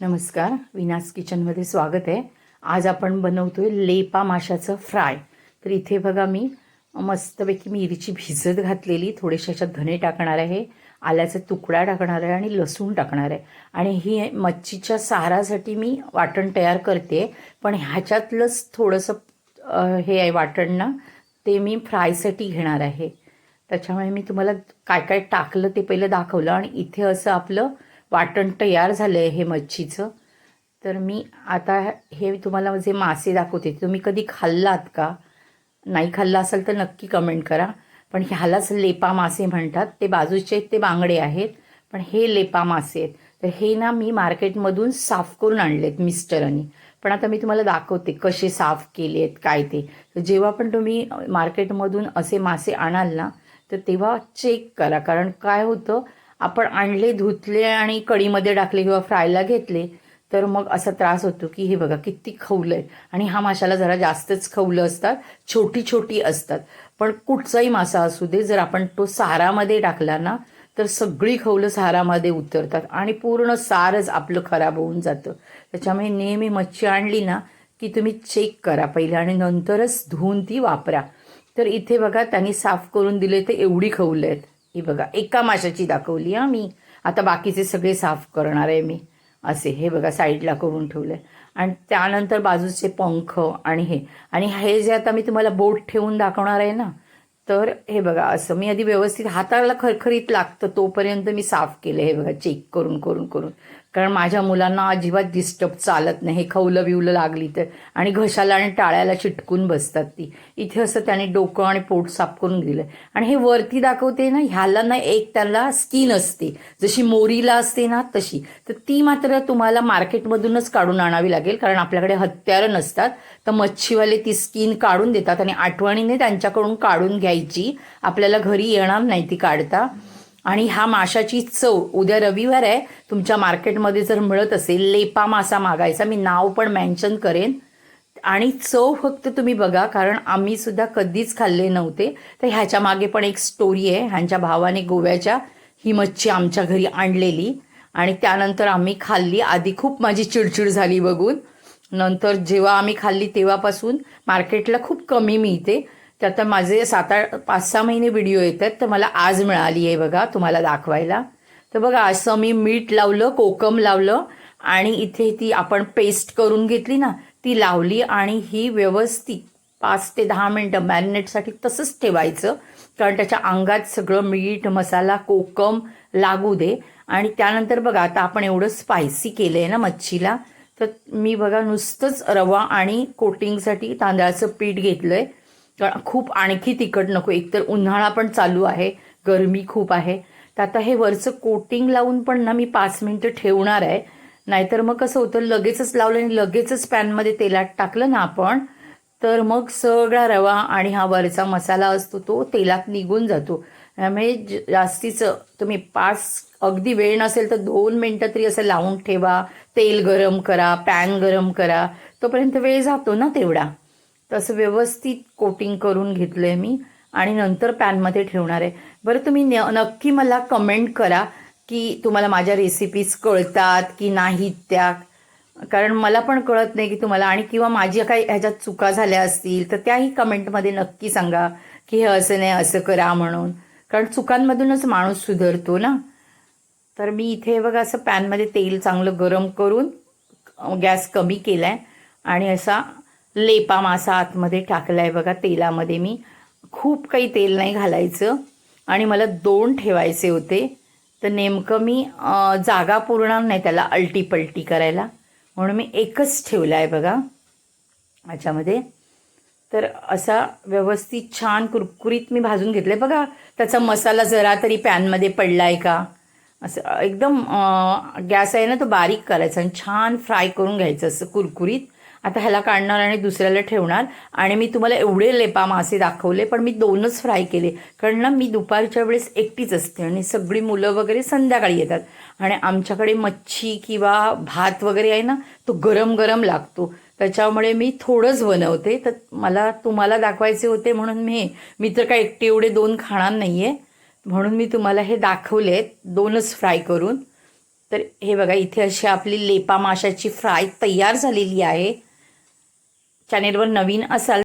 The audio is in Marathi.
नमस्कार विनास किचनमध्ये स्वागत आहे. आज आपण बनवतोय लेपा माशाचं फ्राय. तर इथे बघा मी मस्तपैकी मिरची भिजत घातलेली थोडेसे अशा धने टाकणार आहे आल्याचा तुकडा टाकणार आहे आणि लसूण टाकणार आहे. आणि ही मच्छीच्या सारासाठी मी वाटण तयार करते पण ह्याच्यातलंच थोडंसं हे आहे वाटण ना ते मी फ्रायसाठी घेणार आहे. त्याच्यामुळे मी तुम्हाला काय काय टाकलं ते पहिलं दाखवलं आणि इथे असं आपलं वाटण तयार झालं आहे हे मच्छीचं. तर मी आता हे तुम्हाला जे मासे दाखवते तुम्ही कधी खाल्लात का? नाही खाल्ला असेल तर नक्की कमेंट करा. पण ह्यालाच लेपा मासे म्हणतात. ते बाजूचे आहेत ते बांगडे आहेत पण हे लेपा मासे आहेत. तर हे ना मी मार्केटमधून साफ करून आणलेत मिस्टरांनी. पण आता मी तुम्हाला दाखवते कसे साफ केले आहेत काय ते. तर जेव्हा पण तुम्ही मार्केटमधून असे मासे आणाल ना तर तेव्हा चेक करा. कारण काय होतं आपण आणले धुतले आणि कढीमध्ये टाकले किंवा फ्रायला घेतले तर मग असा त्रास होतो की हे बघा किती खवलं आहे आणि हा माशाला जरा जास्तच खवलं असतात छोटी छोटी असतात. पण कुठचाही मासा असू दे जर आपण तो सारामध्ये टाकला ना तर सगळी खवलं सारामध्ये उतरतात आणि पूर्ण सारच आपलं खराब होऊन जातं. त्याच्यामुळे नेहमी मच्छी आणली ना की तुम्ही चेक करा पहिले आणि नंतरच धुवून ती वापरा. तर इथे बघा त्यांनी साफ करून दिले ते एवढी खवलं आहेत. ही बघा एका माशाची दाखवली हां मी. आता बाकीचे सगळे साफ करणार आहे मी. असे हे बघा साईडला करून ठेवले आणि त्यानंतर बाजूचे पंख आणि हे. आणि हे जे आता मी तुम्हाला बोट ठेवून दाखवणार आहे ना तर हे बघा असं मी आधी व्यवस्थित हाताला खरखरीत लागतं तोपर्यंत मी साफ केलं हे बघा चेक करून करून करून. कारण माझ्या मुलांना अजिबात डिस्टर्ब चालत नाही. हे खवलं बिवलं लागली तर. आणि घशाला आणि टाळ्याला चिटकून बसतात ती. इथे असं त्याने डोकं आणि पोट साफ करून दिलं आणि हे वरती दाखवते ना ह्याला ना एक त्याला स्किन असते. जशी मोरीला असते ना तशी. तर ती मात्र तुम्हाला मार्केटमधूनच काढून आणावी लागेल. कारण आपल्याकडे हत्यारं नसतात. तर मच्छीवाले ती स्किन काढून देतात आणि आठवणीने त्यांच्याकडून काढून घ्यायची. आपल्याला घरी येणार नाही ती काढता. आणि हा माशाची चव उद्या रविवार आहे. तुमच्या मार्केटमध्ये जर मिळत असेल लेपा मासा मागायचा मी नाव पण मेन्शन करेन. आणि चव फक्त तुम्ही बघा कारण आम्ही सुद्धा कधीच खाल्ले नव्हते. तर ह्याच्या मागे पण एक स्टोरी आहे. ह्यांच्या भावाने गोव्याच्या ही मच्छी आमच्या घरी आणलेली. आणि त्यानंतर आम्ही खाल्ली. आधी खूप माझी चिडचिड झाली बघून. नंतर जेव्हा आम्ही खाल्ली तेव्हापासून मार्केटला खूप कमी मिळते. तर आता माझे सात आठ पाच सहा महिने व्हिडिओ येत आहेत तर मला आज मिळाली आहे बघा तुम्हाला दाखवायला. तर बघा असं मी मीठ लावलं कोकम लावलं आणि इथे ती आपण पेस्ट करून घेतली ना ती लावली आणि ही व्यवस्थित पाच ते दहा मिनटं मॅरिनेटसाठी तसंच ठेवायचं कारण त्याच्या अंगात सगळं मीठ मसाला कोकम लागू दे. आणि त्यानंतर बघा आता आपण एवढं स्पायसी केलं आहे ना मच्छीला तर मी बघा नुसतंच रवा आणि कोटिंगसाठी तांदळाचं पीठ घेतलं आहे कारण खूप आणखी तिखट नको एकतर उन्हाळा पण चालू आहे गरमी खूप आहे. तर आता हे वरचं कोटिंग लावून पण ना मी पाच मिनटं ठेवणार आहे. नाहीतर मग कसं होतं लगेचच लावलं आणि लगेचच पॅनमध्ये तेलात टाकलं ना आपण तर मग सगळा रवा आणि हा वरचा मसाला असतो तो तेलात निघून जातो. त्यामुळे ज- जास्तीचं तुम्ही पाच अगदी वेळ नसेल तर दोन मिनटं तरी असं लावून ठेवा. तेल गरम करा पॅन गरम करा. तोपर्यंत वेळ जातो ना तेवढा. तसं व्यवस्थित कोटिंग करून घेतलं आहे मी आणि नंतर पॅनमध्ये ठेवणार आहे. बरं तुम्ही न नक्की मला कमेंट करा की तुम्हाला माझ्या रेसिपीज कळतात की नाहीत त्या. कारण मला पण कळत नाही की तुम्हाला आणि किंवा माझ्या काही ह्याच्यात चुका झाल्या असतील तर त्याही कमेंटमध्ये नक्की सांगा की हे असं नाही असं करा म्हणून. कारण चुकांमधूनच माणूस सुधारतो ना. तर मी इथे बघा असं पॅनमध्ये तेल चांगलं गरम करून गॅस कमी केला आहे आणि असा लेपा मासा आतमध्ये टाकला आहे बघा तेलामध्ये मी. खूप काही तेल नाही घालायचं आणि मला दोन ठेवायचे होते. तर नेमकं मी जागा पुरणार नाही त्याला अल्टी पलटी करायला. म्हणून मी एकच ठेवला आहे बघा याच्यामध्ये. तर असा व्यवस्थित छान कुरकुरीत मी भाजून घेतलं बघा त्याचा मसाला जरा तरी पॅनमध्ये पडला आहे का? असं एकदम गॅस आहे ना तो बारीक करायचा आणि छान फ्राय करून घ्यायचं असं कुरकुरीत. आता ह्याला काढणार आणि दुसऱ्याला ठेवणार. आणि मी तुम्हाला एवढे लेपा मासे दाखवले पण मी दोनच फ्राय केले. कारण ना मी दुपारच्या वेळेस एकटीच असते आणि सगळी मुलं वगैरे संध्याकाळी येतात. आणि आमच्याकडे मच्छी किंवा भात वगैरे आहे ना तो गरम गरम लागतो. त्याच्यामुळे मी थोडंच बनवते. तर मला तुम्हाला दाखवायचे होते म्हणून मी मी तर काय एकटी एवढे दोन खाणार नाही आहे म्हणून मी तुम्हाला हे दाखवले दोनच फ्राय करून. तर हे बघा इथे अशी आपली लेपा माशाची फ्राय तयार झालेली आहे. चॅनेलवर नवीन असाल